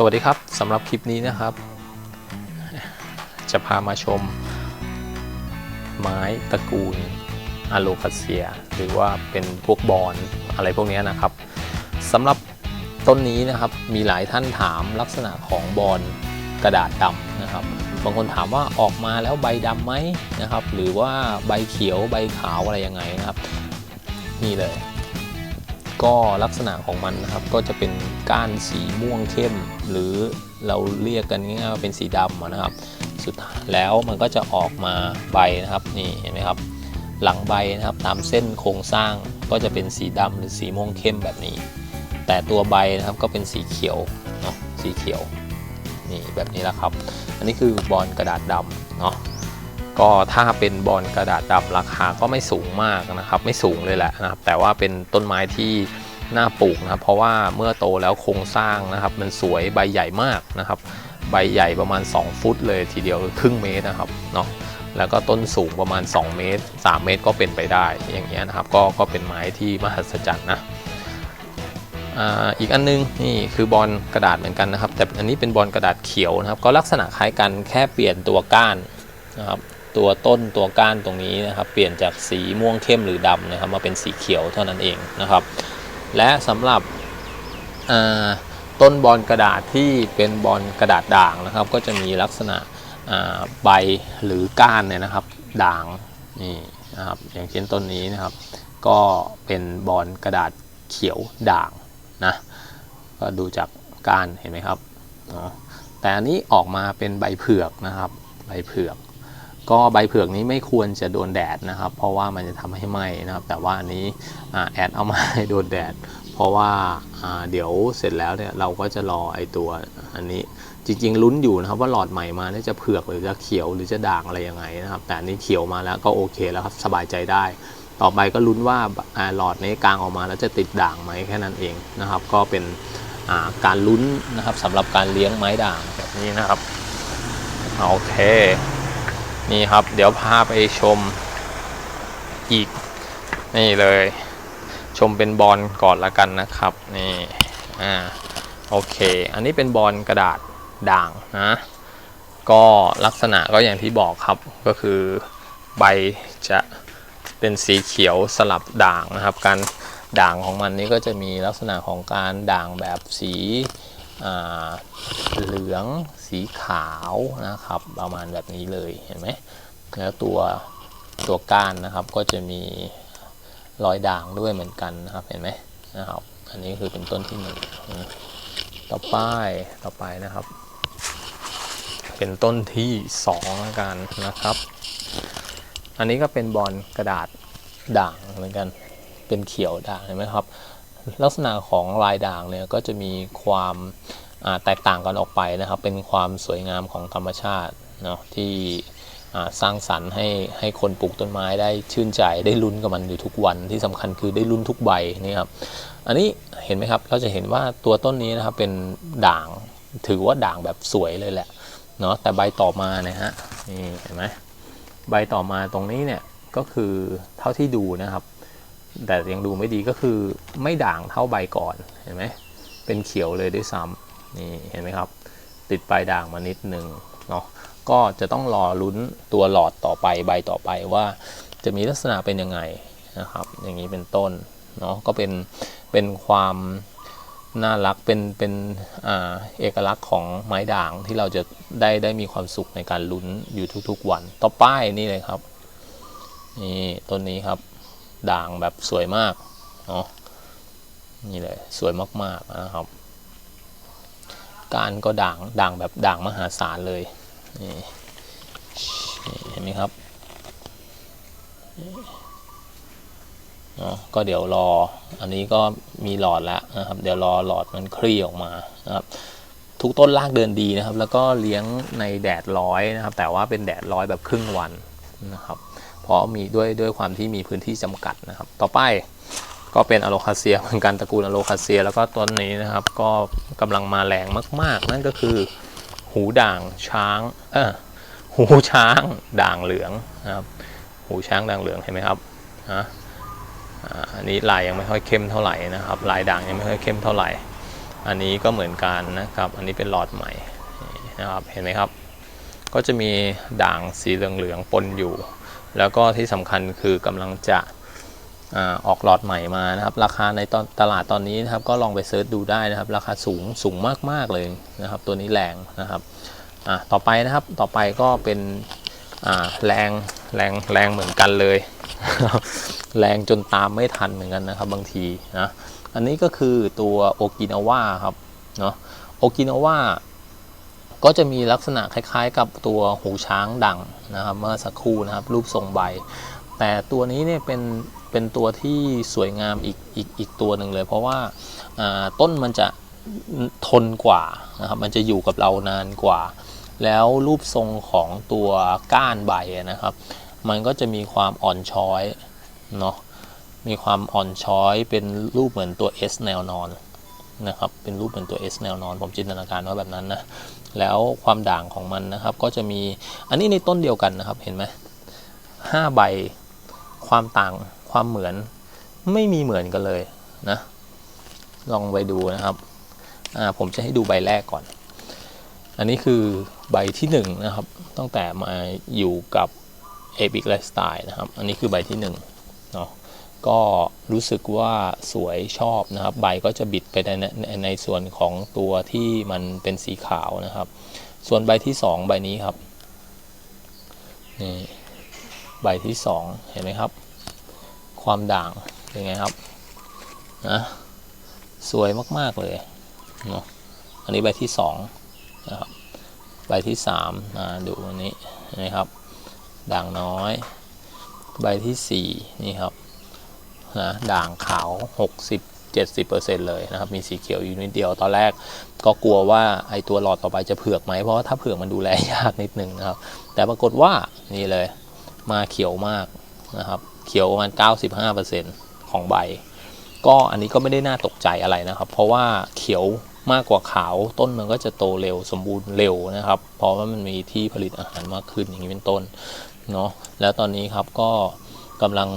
สวัสดีครับสำหรับคลิปนี้นะครับ จะพามาชม ไม้ตระกูลอะโลคาเซีย หรือว่าเป็นพวกบอนอะไรพวกนี้นะครับสำหรับต้นนี้นะครับมีหลายท่านถามลักษณะของบอนกระดาษดำนะครับบางคนถามว่าออกมาแล้วใบดำไหมนะครับ หรือว่าใบเขียวใบขาวอะไรยังไงนะครับ นี่เลย ก็ลักษณะของมันนะครับก็จะเป็นก้านสีม่วงเข้ม หรือเราเรียกกันง่ายๆว่าเป็นสีดำนะครับ สุดท้ายแล้วมันก็จะออกมาใบนะครับนี่เห็นไหมครับหลังใบนะครับตามเส้นโครงสร้างก็จะเป็นสีดำหรือสีม่วงเข้มแบบนี้ แต่ตัวใบนะครับก็เป็นสีเขียวเนาะสีเขียวนี่แบบนี้แหละครับ อันนี้คือบอลกระดาษดำเนาะ ก็ถ้าเป็นบอลกระดาษดำราคาก็ไม่สูงมากนะครับ ไม่สูงเลยแหละนะครับ แต่ว่าเป็นต้นไม้ที่น่าปลูกนะครับ เพราะว่าเมื่อโตแล้วโครงสร้างนะครับ มันสวยใบใหญ่มากนะครับ ใบใหญ่ประมาณ 2 ฟุตเลยทีเดียวครึ่งเมตรนะครับเนาะแล้วก็ต้นสูงประมาณ 2 เมตร 3 เมตรก็เป็นไปได้อย่างเงี้ยนะครับ ก็ก็เป็นไม้ที่มหัศจรรย์นะอ่าอีกอันนึงนี่คือบอลกระดาษเหมือนกันนะครับ แต่อันนี้เป็นบอลกระดาษเขียวนะครับ ก็ลักษณะคล้ายกันแค่เปลี่ยนตัวก้านนะครับ ตัวต้นตัวก้านตรงนี้นะครับ เปลี่ยนจากสีม่วงเข้มหรือดำนะครับ มาเป็นสีเขียวเท่านั้นเองนะครับ และสำหรับต้นบอลกระดาษที่เป็นบอลกระดาษด่างนะครับ ก็จะมีลักษณะใบหรือก้านเนี่ยนะครับ ด่างนี่นะครับอย่างเช่นต้นนี้นะครับ ก็เป็นบอลกระดาษเขียวด่างนะก็ดูจากก้านเห็นไหมครับแต่อันนี้ออกมาเป็นใบเผือกนะครับ ใบเผือก ก็ใบเผือกนี้ไม่ควรจะโดนแดดนะครับ เพราะว่ามันจะทำให้ไหม้นะครับ แต่ว่าอันนี้แอดเอามาให้โดนแดด เพราะว่าเดี๋ยวเสร็จแล้วเนี่ยเราก็จะรอไอตัวอันนี้จริงๆลุ้นอยู่นะครับว่าหลอดใหม่มาเนี่ยจะเผือกหรือจะเขียวหรือจะด่างอะไรยังไงนะครับ แต่อันนี้เขียวมาแล้วก็โอเคแล้วครับสบายใจได้ ต่อไปก็ลุ้นว่าหลอดนี้กลางออกมาแล้วจะติดด่างไหมแค่นั้นเองนะครับ ก็เป็นการลุ้นนะครับสำหรับการเลี้ยงไม้ด่างแบบนี้นะครับโอเค นี่ครับ เดี๋ยวพาไปชมอีก นี่เลย ชมเป็นบอลก่อนละกันนะครับ นี่ อ่า โอเค อันนี้เป็นบอลกระดาษด่างนะ ก็ลักษณะก็อย่างที่บอกครับ ก็คือใบจะเป็นสีเขียวสลับด่างนะครับ การด่างของมันนี่ก็จะมีลักษณะของการด่างแบบสี เหลืองสีขาวนะครับ ประมาณแบบนี้เลยเห็นไหมแล้วตัวตัวก้านนะครับก็จะมีรอยด่างด้วยเหมือนกันนะครับเห็นไหมนะครับ อันนี้คือเป็นต้นที่หนึ่งต่อไปต่อไปนะครับ เป็นต้นที่สองกันนะครับ อันนี้ก็เป็นบอลกระดาษด่างเหมือนกัน เป็นเขียวด่างเห็นไหมครับ ลักษณะของลายด่างเนี่ยก็จะมีความแตกต่างกันออกไปนะครับ เป็นความสวยงามของธรรมชาติเนาะที่สร้างสรรค์ให้ให้คนปลูกต้นไม้ได้ชื่นใจได้ลุ้นกับมันอยู่ทุกวันที่สำคัญคือได้ลุ้นทุกใบนี่ครับอันนี้เห็นไหมครับเราจะเห็นว่าตัวต้นนี้นะครับเป็นด่างถือว่าด่างแบบสวยเลยแหละเนาะแต่ใบต่อมาเนี่ยฮะนี่เห็นไหมใบต่อมาตรงนี้เนี่ยก็คือเท่าที่ดูนะครับ แต่ยังดูไม่ดีก็คือไม่ด่างเท่าใบก่อนเห็นไหมเป็นเขียวเลยด้วยซ้ำนี่เห็นไหมครับ ติดปลายด่างมานิดหนึ่งเนาะก็จะต้องรอลุ้นตัวหลอดต่อไปใบต่อไปว่า จะมีลักษณะเป็นยังไงนะครับ อย่างนี้เป็นต้นเนาะก็เป็นเป็นความน่ารักเป็นเป็นอ่าเอกลักษณ์ของไม้ด่างที่เราจะได้ได้มีความสุขในการลุ้นอยู่ทุกๆวัน ต่อป้ายนี่เลยครับนี่ต้นนี้ครับ ด่างแบบสวยมากเนาะนี่เลยสวยมากๆนะครับ การก็ด่างด่างแบบด่างมหาศาลเลยนี่เห็นไหมครับเนาะก็เดี๋ยวรออันนี้ก็มีหลอดแล้วนะครับ เดี๋ยวรอหลอดมันคลี่ออกมานะครับทุกต้นรากเดินดีนะครับ แล้วก็เลี้ยงในแดดร้อยนะครับ แต่ว่าเป็นแดดร้อยแบบครึ่งวันนะครับ เพราะมีด้วยด้วยความที่มีพื้นที่จำกัดนะครับ ต่อไปก็เป็นอะโลคาเซียเหมือนกันตระกูลอะโลคาเซีย แล้วก็ต้นนี้นะครับ ก็กำลังมาแรงมาก ๆ นั่นก็คือ หูด่างช้างเออหูช้างด่างเหลืองนะครับ หูช้างด่างเหลืองเห็นไหมครับนะอันนี้ลายยังไม่ค่อยเข้มเท่าไหร่นะครับ ลายด่างยังไม่ค่อยเข้มเท่าไหร่ อันนี้ก็เหมือนกันนะครับ อันนี้เป็นหลอดใหม่นี่นะครับเห็นไหมครับ ก็จะมีด่างสีเหลืองๆปนอยู่ แล้วก็ที่สำคัญคือกำลังจะออกหลอดใหม่มานะครับ ราคาในตอนตลาดตอนนี้นะครับ ก็ลองไปเซิร์ชดูได้นะครับ ราคาสูงสูงมาก ๆ เลยนะครับ ตัวนี้แรงนะครับต่อไปนะครับต่อไปก็เป็นแรงแรงแรงเหมือนกันเลย แรงจนตามไม่ทันเหมือนกันนะครับบางทีนะอันนี้ก็คือตัวโอกินาว่าครับเนาะโอกินาว่า ก็จะมีลักษณะคล้ายๆ กับตัวหูช้างดังนะครับ เมื่อสักครู่นะครับ รูปทรงใบ แต่ตัวนี้เนี่ยเป็นเป็นตัวที่สวยงามอีกอีกอีกตัวหนึ่งเลย เพราะว่าต้นมันจะทนกว่านะครับมันจะอยู่กับเรานานกว่า แล้วรูปทรงของตัวก้านใบนะครับ มันก็จะมีความอ่อนช้อยเนาะมีความอ่อนช้อยเป็นรูปเหมือนตัว S แนวนอนนะครับเป็นรูปเหมือนตัว S แนวนอน ผมจินตนาการว่าแบบนั้นนะ แล้วความด่างของมันนะครับ ก็จะมีอันนี้ในต้นเดียวกันนะครับเห็นไหมห้าใบความต่างความเหมือนไม่มีเหมือนกันเลยนะลองไปดูนะครับอ่าผมจะให้ดูใบแรกก่อน อันนี้คือใบที่หนึ่งนะครับ ตั้งแต่มาอยู่กับ a b i c Lifestyle นะครับ อันนี้คือใบที่หนึ่งเนาะ ก็รู้สึกว่าสวยชอบนะครับ ใบก็จะบิดไปในในในส่วนของตัวที่มันเป็นสีขาวนะครับ ส่วนใบที่สองใบนี้ครับนี่ใบที่สองเห็นไหมครับ ความด่างเป็นไงครับนะสวยมาก ๆ เลยเนาะอันนี้ใบที่สองนะครับใบที่สามาดูอันนี้นไหมครับ ด่างน้อย ใบที่สี่นี่ครับ นะด่างขาว 60 70%เลยนะครับ มีสีเขียวอยู่นิดเดียวตอนแรกก็กลัวว่าไอตัวหลอดต่อไปจะเผือกไหมเพราะว่าถ้าเผือกมันดูแลยากนิดนึงนะครับ แต่ปรากฏว่านี่เลยมาเขียวมากนะครับเขียวประมาณ 95%ของใบ ก็อันนี้ก็ไม่ได้น่าตกใจอะไรนะครับ เพราะว่าเขียวมากกว่าขาวต้นมันก็จะโตเร็วสมบูรณ์เร็วนะครับ เพราะว่ามันมีที่ผลิตอาหารมากขึ้นอย่างนี้เป็นต้นเนาะแล้วตอนนี้ครับก็กำลัง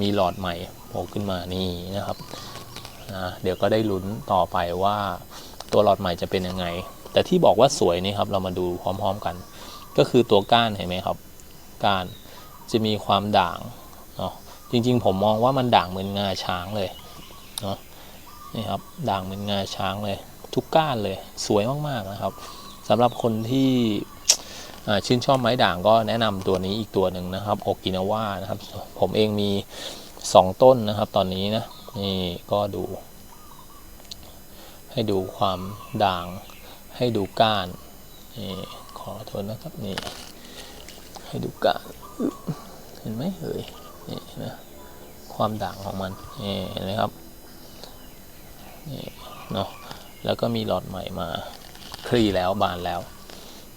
มีหลอดใหม่โผล่ขึ้นมานี่นะครับนะเดี๋ยวก็ได้ลุ้นต่อไปว่าตัวหลอดใหม่จะเป็นยังไง แต่ที่บอกว่าสวยนี่ครับเรามาดูพร้อมๆกัน ก็คือตัวก้านเห็นไหมครับ ก้านจะมีความด่างเนาะจริงๆ ผมมองว่ามันด่างเหมือนงาช้างเลยเนาะนี่ครับด่างเหมือนงาช้างเลย ทุกก้านเลยสวยมากๆนะครับสำหรับคนที่ ชื่นชอบไม้ด่างก็แนะนำตัวนี้อีกตัวหนึ่งนะครับโอกินาว่านะครับ ผมเองมี 2 ต้นนะครับ ตอนนี้นะนี่ก็ดู ให้ดูความด่างให้ดูก้านนี่ขอโทษนะครับนี่ให้ดูก้านเห็นไหมเอ่ยนี่นะความด่างของมันนี่เห็นไหมครับนี่เนาะแล้วก็มีหลอดใหม่มาคลี่แล้วบานแล้ว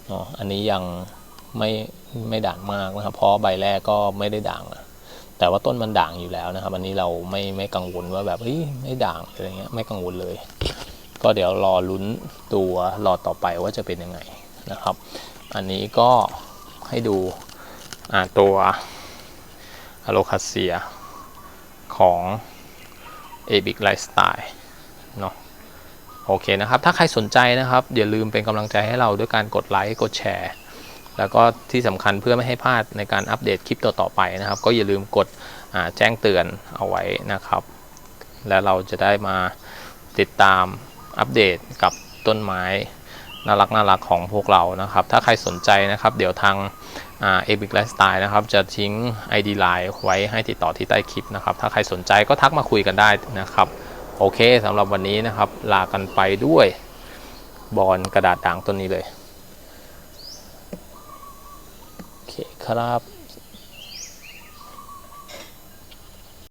เนาะอันนี้ยังไม่ไม่ด่างมากนะครับ เพราะใบแรกก็ไม่ได้ด่างอะแต่ว่าต้นมันด่างอยู่แล้วนะครับ อันนี้เราไม่ไม่กังวลว่าแบบเฮ้ยไม่ด่างอะไรเงี้ยไม่กังวลเลย ก็เดี๋ยวรอลุ้นตัวหลอดต่อไปว่าจะเป็นยังไงนะครับ อันนี้ก็ให้ดูตัวอะโลคาเซียของ a b i c Lifestyle เนาะ โอเคนะครับ ถ้าใครสนใจนะครับ อย่าลืมเป็นกำลังใจให้เราด้วยการกดไลค์ กดแชร์ แล้วก็ที่สำคัญเพื่อไม่ให้พลาดในการอัปเดตคลิปต่อๆไปนะครับ ก็อย่าลืมกดแจ้งเตือนเอาไว้นะครับ แล้วเราจะได้มาติดตามอัปเดตกับต้นไม้น่ารักน่ารักของพวกเรานะครับ ถ้าใครสนใจนะครับ เดี๋ยวทางอ่าเอบิกไลฟ์สไตล์นะครับ จะทิ้ง ID Line ไว้ให้ติดต่อที่ใต้คลิปนะครับ ถ้าใครสนใจก็ทักมาคุยกันได้นะครับ โอเคสำหรับวันนี้นะครับ ลากันไปด้วยบอลกระดาษด่างต้นนี้เลย โอเคครับ